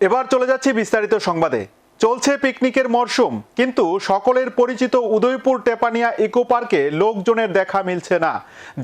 এবার চলে যাচ্ছি বিস্তারিত সংবাদে। চলছে পিকনিকের মরশুম, কিন্তু সকলের পরিচিত উদয়পুর টেপানিয়া ইকো পার্কে লোকজনের দেখা মিলছে না।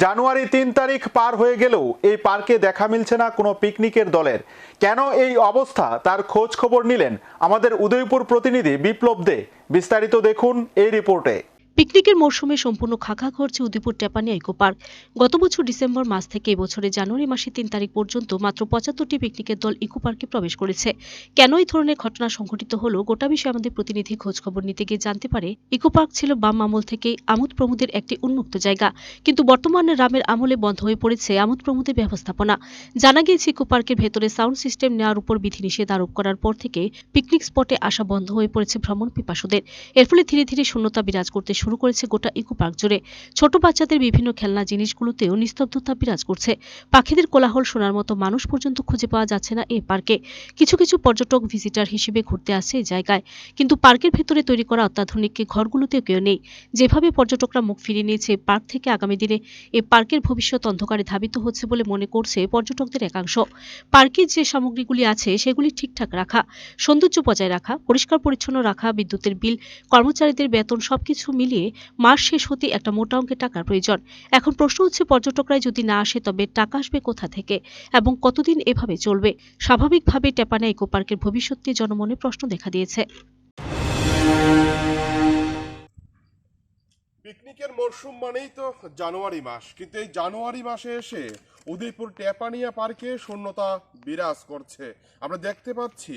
জানুয়ারি তিন তারিখ পার হয়ে গেলেও এই পার্কে দেখা মিলছে না কোনো পিকনিকের দলের। কেন এই অবস্থা? তার খোঁজ খবর নিলেন আমাদের উদয়পুর প্রতিনিধি বিপ্লব দে। বিস্তারিত দেখুন এই রিপোর্টে। পিকনিকের মরশুমে সম্পূর্ণ খাখা করছে উদয়পুর টেপানিয়া ইকো পার্ক। গত বছর ডিসেম্বর মাস থেকে এবছরে জানুয়ারি মাসের তিন তারিখ পর্যন্ত মাত্র পঁচাত্তরটি পিকনিকের দল ইকো পার্কে প্রবেশ করেছে। কেন এই ধরনের ঘটনা সংঘটিত হলো গোটা বিষয়ে আমাদের প্রতিনিধি খোঁজ খবর নিতে গিয়ে জানতে পারে, ইকো পার্ক ছিল বাম আমল থেকে আমোদ প্রমোদের একটি উন্মুক্ত জায়গা। কিন্তু বর্তমানে রামের আমলে বন্ধ হয়ে পড়েছে আমোদ প্রমোদের ব্যবস্থাপনা। জানা গিয়েছে ইকো পার্কের ভেতরে সাউন্ড সিস্টেম নেওয়ার উপর বিধিনিষেধ আরোপ করার পর থেকে পিকনিক স্পটে আসা বন্ধ হয়ে পড়েছে ভ্রমণ পিপাসুদের। এর ফলে ধীরে ধীরে শূন্যতা বিরাজ করতে শুরু করেছে গোটা ইকো পার্ক জুড়ে। ছোট বাচ্চাদের বিভিন্ন খেলনা জিনিসগুলোতেও নিস্তব্ধতা বিরাজ করছে। পাখিদের কোলাহল শোনার মতো মানুষ পর্যন্ত খুঁজে পাওয়া যাচ্ছে না এই পার্কে। কিছু কিছু পর্যটক ভিজিটার হিসেবে ঘুরতে আসে এই জায়গায়। কিন্তু পার্কের ভেতরে তৈরি করা অত্যাধুনিক ঘরগুলোতেও কেউ নেই। যেভাবে পর্যটকরা মুখ ফিরিয়ে নিয়েছে পার্ক থেকে আগামী দিনে এই পার্কের ভবিষ্যৎ অন্ধকারে ধাবিত হচ্ছে বলে মনে করছে পর্যটকদের একাংশ। পার্কের যে সামগ্রীগুলি আছে, সেগুলি ঠিকঠাক রাখা, সৌন্দর্য বজায় রাখা, পরিষ্কার পরিচ্ছন্ন রাখা, বিদ্যুতের বিল, কর্মচারীদের বেতন, সবকিছু মিলিয়ে মাস শেষ হতে একটা মোটা অঙ্কের টাকার প্রয়োজন। এখন প্রশ্ন হচ্ছে পর্যটকরা যদি না আসে, তবে টাকা আসবে কোথা থেকে এবং কতদিন এভাবে চলবে? স্বাভাবিকভাবে টেপানা ইকো পার্কের ভবিষ্যৎ নিয়ে জনমনে প্রশ্ন দেখা দিয়েছে। পিকনিকের মরশুম মানেই তো জানুয়ারি মাস। কিন্তু এই জানুয়ারি মাসে এসে উদয়পুর টেপানিয়া পার্কে শূন্যতা বিরাজ করছে। আমরা দেখতে পাচ্ছি,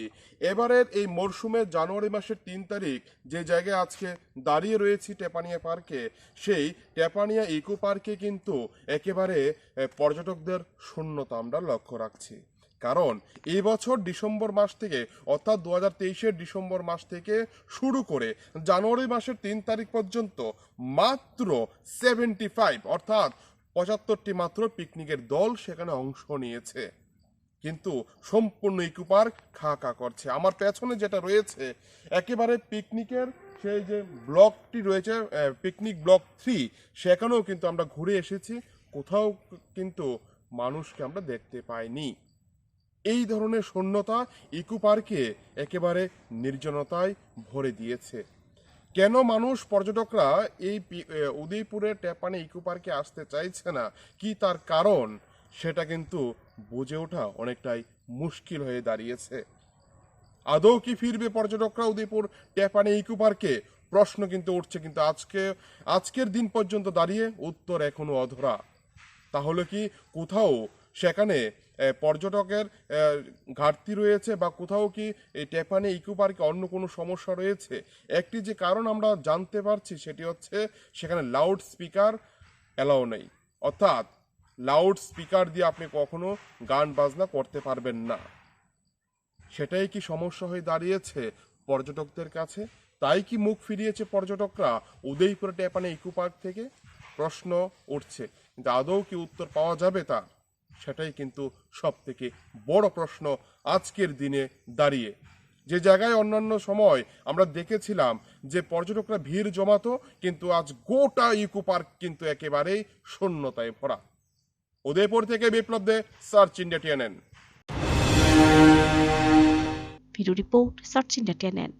এবারের এই মরশুমে জানুয়ারি মাসের তিন তারিখ যে জায়গায় আজকে দাঁড়িয়ে রয়েছি টেপানিয়া পার্কে, সেই টেপানিয়া ইকো পার্কে কিন্তু একেবারে পর্যটকদের শূন্যতা আমরা লক্ষ্য রাখছি। কারণ এই বছর ডিসেম্বর মাস থেকে, অর্থাৎ দু হাজার ডিসেম্বর মাস থেকে শুরু করে জানুয়ারি মাসের তিন তারিখ পর্যন্ত মাত্র সেভেন্টি ফাইভ, অর্থাৎ পঁচাত্তরটি মাত্র পিকনিকের দল সেখানে অংশ নিয়েছে। কিন্তু সম্পূর্ণ ইকো পার্ক খা করছে। আমার পেছনে যেটা রয়েছে, একেবারে পিকনিকের সেই যে ব্লকটি রয়েছে পিকনিক ব্লক থ্রি, সেখানেও কিন্তু আমরা ঘুরে এসেছি। কোথাও কিন্তু মানুষকে আমরা দেখতে পাইনি। এই ধরনের শূন্যতা ইকো পার্কে একেবারে নির্জনতায় ভরে দিয়েছে। কেন মানুষ, পর্যটকরা এই উদয়পুরের ট্যাপানে ইকো পার্কে আসতে চাইছে না? কি তার কারণ? সেটা কিন্তু বুঝে ওঠা অনেকটাই মুশকিল হয়ে দাঁড়িয়েছে। আদৌ কি ফিরবে পর্যটকরা উদয়পুর ট্যাপানে ইকো পার্কে প্রশ্ন কিন্তু উঠছে, কিন্তু আজকে, আজকের দিন পর্যন্ত দাঁড়িয়ে উত্তর এখনও অধরা। তাহলে কি কোথাও সেখানে পর্যটকের ঘাটতি রয়েছে বা কোথাও কি এই টেপানে ইকো পার্কে অন্য কোনো সমস্যা রয়েছে? একটি যে কারণ আমরা জানতে পারছি সেটি হচ্ছে সেখানে লাউড স্পিকার অ্যালাউ নেই। অর্থাৎ লাউড স্পিকার দিয়ে আপনি কখনো গান, বাজনা করতে পারবেন না। সেটাই কি সমস্যা হয়ে দাঁড়িয়েছে পর্যটকদের কাছে? তাই কি মুখ ফিরিয়েছে পর্যটকরা? উদয়পুর টেপানে ইকো পার্ক থেকে প্রশ্ন উঠছে। কিন্তু আদৌ কি উত্তর পাওয়া যাবে তা সেটাই কিন্তু সব থেকে বড় প্রশ্ন আজকের দিনে দাঁড়িয়ে। যে জায়গায় অন্যান্য সময় আমরা দেখেছিলাম যে পর্যটকরা ভিড় জমাতো, কিন্তু আজ গোটা ইকো পার্ক কিন্তু একেবারেই শূন্যতায় ভরা। উদয়পুর থেকে Biplab Dey, search India TNN. Video report search India TNN